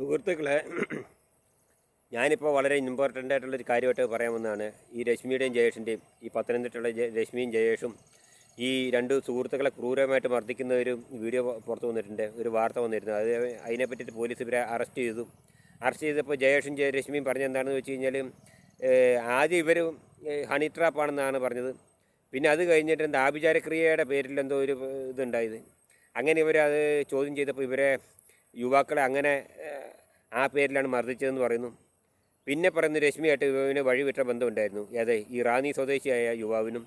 സുഹൃത്തുക്കളെ ഞാനിപ്പോൾ വളരെ ഇമ്പോർട്ടന്റ് ആയിട്ടുള്ളൊരു കാര്യമായിട്ട് പറയാൻ വന്നതാണ്. ഈ രശ്മിയുടെയും ജയേഷിന്റെയും ഈ പത്തനംതിട്ടയുടെ ജയ- രശ്മിയും ജയേഷും ഈ രണ്ട് സുഹൃത്തുക്കളെ ക്രൂരമായിട്ട് മർദ്ദിക്കുന്ന ഒരു വീഡിയോ പുറത്തു വന്നിട്ടുണ്ട് ഒരു വാർത്ത വന്നിരുന്നു. അത് അതിനെ പറ്റിയിട്ട് പോലീസ് ഇവരെ അറസ്റ്റ് ചെയ്തു. അറസ്റ്റ് ചെയ്തപ്പോൾ ജയേഷും ജയ രശ്മിയും പറഞ്ഞെന്താണെന്ന് വെച്ച് കഴിഞ്ഞാൽ ആദ്യം ഇവർ ഹണി ട്രാപ്പാണെന്നാണ് പറഞ്ഞത്. പിന്നെ അത് കഴിഞ്ഞിട്ട് എന്താ ആഭിചാരക്രിയയുടെ പേരിൽ എന്തോ ഒരു ഇതുണ്ടായത്. അങ്ങനെ ഇവരത് ചോദ്യം ചെയ്തപ്പോൾ ഇവരെ യുവാക്കളെ അങ്ങനെ ആ പേരിലാണ് മർദ്ദിച്ചതെന്ന് പറയുന്നു. പിന്നെ പറയുന്നു രശ്മിയായിട്ട് യുവാവിന് വഴിവിട്ട ബന്ധമുണ്ടായിരുന്നു. അതെ ഈ റാന്നി സ്വദേശിയായ യുവാവിനും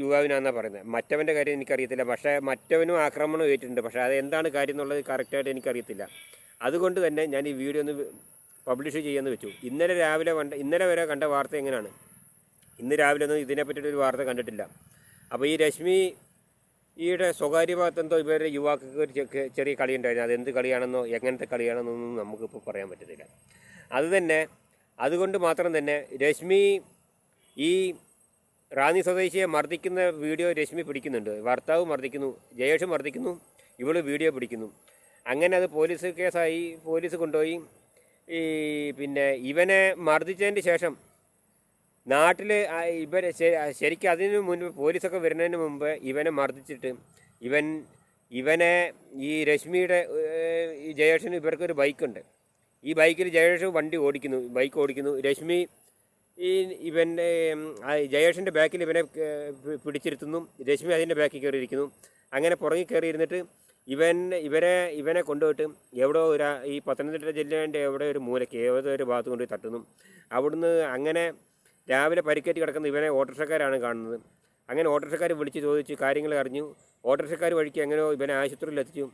യുവാവിനാണെന്നാണ് പറയുന്നത്. മറ്റവന്റെ കാര്യം എനിക്കറിയത്തില്ല. പക്ഷേ മറ്റവനും ആക്രമണം ഏറ്റിട്ടുണ്ട്. പക്ഷേ അത് എന്താണ് കാര്യം എന്നുള്ളത് കറക്റ്റായിട്ട് എനിക്കറിയത്തില്ല. അതുകൊണ്ട് തന്നെ ഞാൻ ഈ വീഡിയോ ഒന്ന് പബ്ലിഷ് ചെയ്യാമെന്ന് വെച്ചു. ഇന്നലെ രാവിലെ കണ്ട ഇന്നലെ വരെ കണ്ട വാർത്ത എങ്ങനെയാണ്? ഇന്ന് രാവിലെ ഒന്നും ഇതിനെപ്പറ്റിയിട്ടൊരു വാർത്ത കണ്ടിട്ടില്ല. അപ്പോൾ ഈ രശ്മി ഈയുടെ സ്വകാര്യ ഭാഗത്തെന്തോ ഇവരുടെ യുവാക്കൾക്ക് ഒരു ചെറിയ കളി ഉണ്ടായിരുന്നു അതെന്ത് കളിയാണെന്നോ എങ്ങനത്തെ കളിയാണെന്നോ കളിയാണെന്നൊന്നും നമുക്കിപ്പോൾ പറയാൻ പറ്റത്തില്ല. അതുതന്നെ അതുകൊണ്ട് മാത്രം തന്നെ രശ്മി ഈ റാന്നി സ്വദേശിയെ മർദ്ദിക്കുന്ന വീഡിയോ രശ്മി പിടിക്കുന്നുണ്ട്. ഭർത്താവ് മർദ്ദിക്കുന്നു ജയേഷ് മർദ്ദിക്കുന്നു ഇവൾ വീഡിയോ പിടിക്കുന്നു. അങ്ങനെ അത് പോലീസ് കേസായി പോലീസ് കൊണ്ടുപോയി. ഈ പിന്നെ ഇവനെ മർദ്ദിച്ചതിന് ശേഷം നാട്ടിൽ ഇവരെ ശ- ശരിക്കും അതിന് മുൻപ് പോലീസൊക്കെ വരുന്നതിന് മുമ്പ് ഇവനെ മർദ്ദിച്ചിട്ട് ഇവൻ ഇവനെ ഈ രശ്മിയുടെ ഈ ജയേഷിന് ഇവർക്കൊരു ബൈക്കുണ്ട്. ഈ ബൈക്കിൽ ജയേഷ് വണ്ടി ഓടിക്കുന്നു ബൈക്ക് ഓടിക്കുന്നു. രശ്മി ഈ ഇവന്റെ ജയേഷിന്റെ ബാക്കിൽ ഇവനെ പിടിച്ചിരുത്തുന്നു. രശ്മി അതിന്റെ ബാക്കിൽ കയറിയിരിക്കുന്നു. അങ്ങനെ പുറകിൽ കയറിയിരുന്നിട്ട് ഇവൻ ഇവരെ ഇവനെ കൊണ്ടുപോയിട്ട് എവിടെയോ ഒരു ഈ പത്തനംതിട്ട ജില്ലേന്റെ എവിടെ ഒരു മൂലയ്ക്ക് ഏതോ ഒരു ഭാഗത്ത് കൊണ്ടുപോയി തട്ടുന്നു. അവിടുന്ന് അങ്ങനെ രാവിലെ പരിക്കേറ്റ് കിടക്കുന്ന ഇവനെ ഓട്ടോറിക്ഷക്കാരാണ് കാണുന്നത്. അങ്ങനെ ഓട്ടോറിക്ഷക്കാർ വിളിച്ച് ചോദിച്ച് കാര്യങ്ങൾ അറിഞ്ഞു. ഓട്ടോറിക്ഷക്കാർ വഴിക്ക് എങ്ങനെയോ ഇവനെ ആശുപത്രിയിൽ എത്തിച്ചു.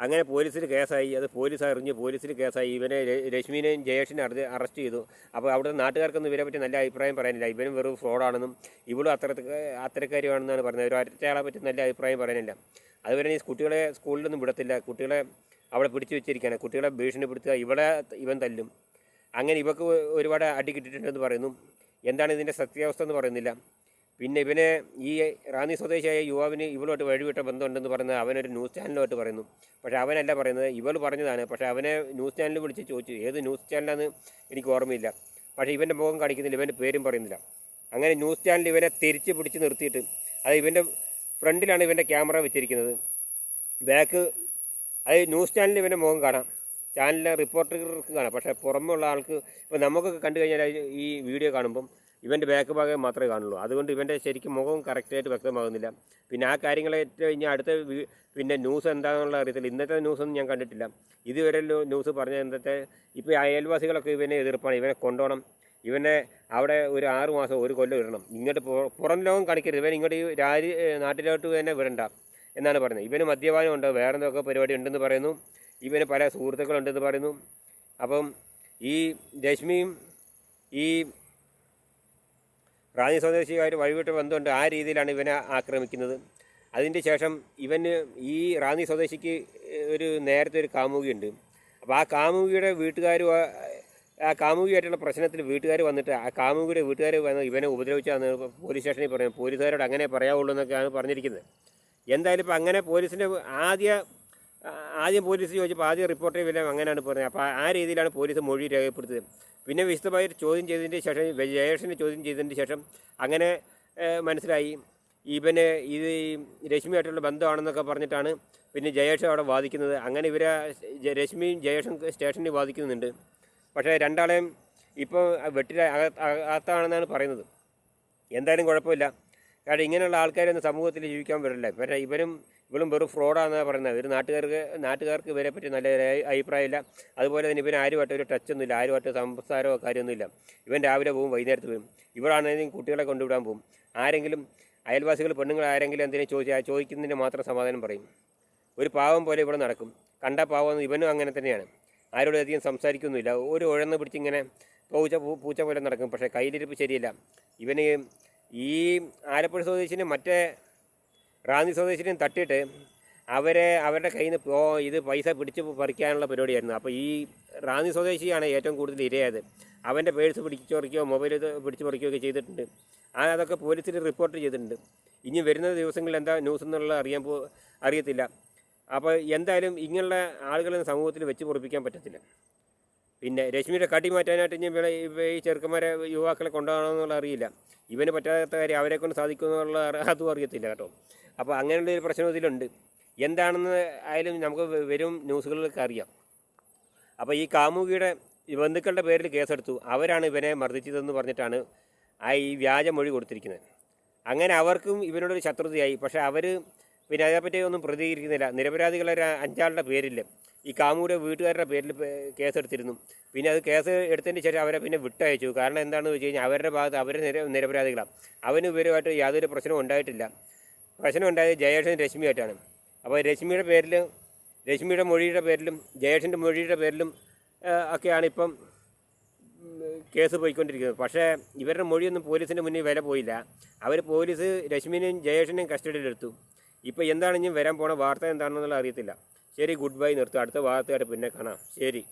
അങ്ങനെ പോലീസിൽ കേസായി. അത് പോലീസ് അറിഞ്ഞ് പോലീസിൽ കേസായി. ഇവനെ രശ്മീനെയും ജയേഷിനെ അറി അറസ്റ്റ് ചെയ്തു. അപ്പോൾ അവിടുത്തെ നാട്ടുകാർക്കൊന്നും ഇവരെ പറ്റി നല്ല അഭിപ്രായം പറയാനില്ല. ഇവനും വെറും ഫ്രോഡാണെന്നും ഇവളും അത്ര അത്തരക്കാരിയാണെന്നാണ് പറഞ്ഞത്. ഒരു ഒറ്റയാളെ പറ്റി നല്ല അഭിപ്രായം പറയാനില്ല. അതുപോലെ ഈ കുട്ടികളെ സ്കൂളിലൊന്നും വിടത്തില്ല. കുട്ടികളെ അവിടെ പിടിച്ചു വെച്ചിരിക്കുകയാണ്. കുട്ടികളെ ഭീഷണിപ്പെടുത്തുക. ഇവിടെ ഇവൻ തല്ലും. അങ്ങനെ ഇവക്ക് ഒരുപാട് അടി കിട്ടിയിട്ടുണ്ടെന്ന് പറയുന്നു. എന്താണ് ഇതിന്റെ സത്യാവസ്ഥ എന്ന് പറയുന്നില്ല. പിന്നെ ഇവനെ ഈ റാന്നി സ്വദേശിയായ യുവാവിന് ഇവളുമായിട്ട് വഴിവിട്ട ബന്ധമുണ്ടെന്ന് പറയുന്നത് അവനൊരു ന്യൂസ് ചാനലുമായിട്ട് പറയുന്നു. പക്ഷേ അവനല്ല പറയുന്നത് ഇവൾ പറഞ്ഞതാണ്. പക്ഷേ അവനെ ന്യൂസ് ചാനലിൽ വിളിച്ച് ചോദിച്ചു ഏത് ന്യൂസ് ചാനലാണ് എനിക്ക് ഓർമ്മയില്ല. പക്ഷേ ഇവന്റെ മുഖം കാണിക്കുന്നില്ല ഇവന്റെ പേരും പറയുന്നില്ല. അങ്ങനെ ന്യൂസ് ചാനൽ ഇവനെ തിരിച്ച് പിടിച്ച് നിർത്തിയിട്ട് അത് ഇവന്റെ ഫ്രണ്ടിലാണ് ഇവന്റെ ക്യാമറ വെച്ചിരിക്കുന്നത്. ബാക്ക് അത് ന്യൂസ് ചാനലിൽ ഇവന്റെ മുഖം കാണാം. ചാനലിലെ റിപ്പോർട്ടർക്ക് കാണാം. പക്ഷേ പുറമെയുള്ള ആൾക്ക് ഇപ്പോൾ നമുക്കൊക്കെ കണ്ടു കഴിഞ്ഞാൽ ഈ വീഡിയോ കാണുമ്പം ഇവന്റെ ബാക്ക് ഭാഗം മാത്രമേ കാണുള്ളൂ. അതുകൊണ്ട് ഇവന്റെ ശരിക്കും മുഖവും കറക്റ്റായിട്ട് വ്യക്തമാകുന്നില്ല. പിന്നെ ആ കാര്യങ്ങളെ കഴിഞ്ഞാൽ അടുത്ത പിന്നെ ന്യൂസ് എന്താണെന്നുള്ള അറിയത്തില്ല. ഇന്നത്തെ ന്യൂസൊന്നും ഞാൻ കണ്ടിട്ടില്ല. ഇതുവരെ ന്യൂസ് പറഞ്ഞ ഇന്നത്തെ ഇപ്പോൾ അയൽവാസികളൊക്കെ ഇവനെ എതിർപ്പാണ്. ഇവനെ കൊണ്ടുപോകണം ഇവനെ അവിടെ ഒരു ആറ് മാസം ഒരു കൊല്ലം ഇടണം. ഇങ്ങോട്ട് പുറം ലോകം കാണിക്കരുത്. ഇവൻ ഇങ്ങോട്ട് രാജ്യ നാട്ടിലോട്ട് തന്നെ വിടണ്ട എന്നാണ് പറയുന്നത്. ഇവന് മദ്യപാനം ഉണ്ട്? വേറെ എന്തൊക്കെ പരിപാടി ഉണ്ടെന്ന് പറയുന്നു. ഇവന് പല സുഹൃത്തുക്കളുണ്ടെന്ന് പറയുന്നു. അപ്പം ഈ രശ്മിയും ഈ റാണി സ്വദേശിയുമായിട്ട് വഴിവിട്ട് ബന്ധമുണ്ട്. ആ രീതിയിലാണ് ഇവനെ ആക്രമിക്കുന്നത്. അതിന്റെ ശേഷം ഇവന് ഈ റാന്നി സ്വദേശിക്ക് ഒരു നേരത്തെ ഒരു കാമുകിയുണ്ട്. അപ്പോൾ ആ കാമുകിയുടെ വീട്ടുകാരും ആ കാമുകിയായിട്ടുള്ള പ്രശ്നത്തിൽ വീട്ടുകാർ വന്നിട്ട് ആ കാമുകിയുടെ വീട്ടുകാർ വന്ന് ഇവനെ ഉപദ്രവിച്ചാന്ന് പോലീസ് സ്റ്റേഷനിൽ പറയുന്നത് പോലീസുകാരോട് അങ്ങനെ പറയാവുള്ളൂ എന്നൊക്കെയാണ് പറഞ്ഞിരിക്കുന്നത്. എന്തായാലും ഇപ്പോൾ അങ്ങനെ പോലീസിന്റെ ആദ്യ ആദ്യം പോലീസ് ചോദിച്ചപ്പോൾ ആദ്യം റിപ്പോർട്ട് ചെയ്യില്ല അങ്ങനെയാണ് പറഞ്ഞത്. അപ്പോൾ ആ രീതിയിലാണ് പോലീസ് മൊഴി രേഖപ്പെടുത്തിയത്. പിന്നെ വിശദമായിട്ട് ചോദ്യം ചെയ്തതിന് ശേഷം ജയേഷിനെ ചോദ്യം ചെയ്തതിന് ശേഷം അങ്ങനെ മനസ്സിലായി. ഇവന് ഇത് രശ്മിയായിട്ടുള്ള ബന്ധമാണെന്നൊക്കെ പറഞ്ഞിട്ടാണ് പിന്നെ ജയേഷ് അവിടെ വാദിക്കുന്നത്. അങ്ങനെ ഇവരെ രശ്മിയും ജയേഷും സ്റ്റേഷനിൽ വാദിക്കുന്നുണ്ട്. പക്ഷേ രണ്ടാളെയും ഇപ്പോൾ വെട്ടിലെ അക- അക- അകത്താണെന്നാണ് പറയുന്നത്. എന്തായാലും കുഴപ്പമില്ല. കാരണം ഇങ്ങനെയുള്ള ആൾക്കാരൊന്നും സമൂഹത്തിൽ ജീവിക്കാൻ വരില്ല. പക്ഷേ ഇവരും ഇവളും വെറും ഫ്രോഡാണെന്നാണ് പറയുന്നത്. ഒരു നാട്ടുകാർക്ക് നാട്ടുകാർക്ക് ഇവരെ പറ്റി നല്ല അഭിപ്രായമില്ല. അതുപോലെ തന്നെ ഇവൻ ആരുമായിട്ട് ഒരു ടച്ചൊന്നുമില്ല ആരുമായിട്ട് സംസാരമോ കാര്യമൊന്നുമില്ല. ഇവൻ രാവിലെ പോകും വൈകുന്നേരത്ത് വരും. ഇവളാണെങ്കിലും കുട്ടികളെ കൊണ്ടുവിടാൻ പോകും. ആരെങ്കിലും അയൽവാസികൾ പെണ്ണുങ്ങൾ ആരെങ്കിലും എന്തെങ്കിലും ചോദിച്ചാൽ ചോദിക്കുന്നതിന് മാത്രം സമാധാനം പറയും. ഒരു പാവം പോലെ ഇവിടെ നടക്കും. കണ്ട പാവം ഇവനും അങ്ങനെ തന്നെയാണ്. ആരോടും അധികം സംസാരിക്കുന്നില്ല ഒരു ഉഴന്ന് പിടിച്ചിങ്ങനെ പൂച്ച പൂച്ച പോലെ നടക്കും. പക്ഷേ കയ്യിലിരിപ്പ് ശരിയല്ല. ഇവന് ഈ ആലപ്പുഴ സ്വദേശിനെ മറ്റേ റാന്നി സ്വദേശിനെയും തട്ടിയിട്ട് അവരെ അവരുടെ കയ്യിൽ നിന്ന് പോ ഇത് പൈസ പിടിച്ച് പറിക്കാനുള്ള പരിപാടിയായിരുന്നു. അപ്പോൾ ഈ റാന്നി സ്വദേശിയാണ് ഏറ്റവും കൂടുതൽ ഇരയായത്. അവന്റെ പേഴ്സ് പിടിച്ച് പറിക്കുകയോ മൊബൈൽ പിടിച്ച് പറിക്കുകയോ ഒക്കെ ചെയ്തിട്ടുണ്ട്. ആ അതൊക്കെ പോലീസിൽ റിപ്പോർട്ട് ചെയ്തിട്ടുണ്ട്. ഇനി വരുന്ന ദിവസങ്ങളിൽ എന്താ ന്യൂസ് എന്നുള്ളത് അറിയാൻ പോ അറിയത്തില്ല. അപ്പോൾ എന്തായാലും ഇങ്ങനെയുള്ള ആളുകളെ സമൂഹത്തിൽ വെച്ച് പൊറപ്പിക്കാൻ പറ്റത്തില്ല. പിന്നെ രശ്മിയുടെ കടി മാറ്റാനായിട്ട് ഇനി ഈ ചെറുക്കന്മാരെ യുവാക്കളെ കൊണ്ടുപോകണമെന്നുള്ള അറിയില്ല. ഇവന് പറ്റാത്ത കാര്യം അവരെ കൊണ്ട് സാധിക്കുമെന്നുള്ള അതും അറിയത്തില്ല കേട്ടോ. അപ്പോൾ അങ്ങനെയുള്ള ഒരു പ്രശ്നം ഇതിലുണ്ട്. എന്താണെന്ന് ആയാലും നമുക്ക് വരും ന്യൂസുകളിലൊക്കെ അറിയാം. അപ്പോൾ ഈ കാമുകിയുടെ ബന്ധുക്കളുടെ പേരിൽ കേസെടുത്തു. അവരാണ് ഇവനെ മർദ്ദിച്ചതെന്ന് പറഞ്ഞിട്ടാണ് ആ ഈ വ്യാജ മൊഴി കൊടുത്തിരിക്കുന്നത്. അങ്ങനെ അവർക്കും ഇവനോടൊരു ശത്രുതയായി. പക്ഷേ അവർ പിന്നെ അതേപ്പറ്റി ഒന്നും പ്രതികരിക്കുന്നില്ല. നിരപരാധികളൊരു അഞ്ചാളുടെ പേരിൽ ഈ കാമുകിയുടെ വീട്ടുകാരുടെ പേരിൽ കേസ് കേസെടുത്തിരുന്നു. പിന്നെ അത് കേസ് എടുത്തതിന് ശേഷം അവരെ പിന്നെ വിട്ടയച്ചു. കാരണം എന്താണെന്ന് വെച്ച് കഴിഞ്ഞാൽ അവരുടെ ഭാഗത്ത് അവർ നിര നിരപരാധികളാണ്. അവന് ഇവരുമായിട്ട് യാതൊരു പ്രശ്നവും ഉണ്ടായിട്ടില്ല. പ്രശ്നം ഉണ്ടായത് ജയേഷൻ രശ്മിയായിട്ടാണ്. അപ്പോൾ രശ്മിയുടെ പേരിൽ രശ്മിയുടെ മൊഴിയുടെ പേരിലും ജയേഷിന്റെ മൊഴിയുടെ പേരിലും ഒക്കെയാണ് ഇപ്പം കേസ് പോയിക്കൊണ്ടിരിക്കുന്നത്. പക്ഷേ ഇവരുടെ മൊഴിയൊന്നും പോലീസിന്റെ മുന്നിൽ വില പോയില്ല. അവർ പോലീസ് രശ്മിനെയും ജയേഷിനെയും കസ്റ്റഡിയിലെടുത്തു. ഇപ്പോൾ എന്താണ് ഇനി വരാൻ പോണ വാർത്ത എന്താണെന്നുള്ള അറിയത്തില്ല. ശരി ഗുഡ് ബൈ നിർത്തും. അടുത്ത വാർത്തയായിട്ട് പിന്നെ കാണാം. ശരി.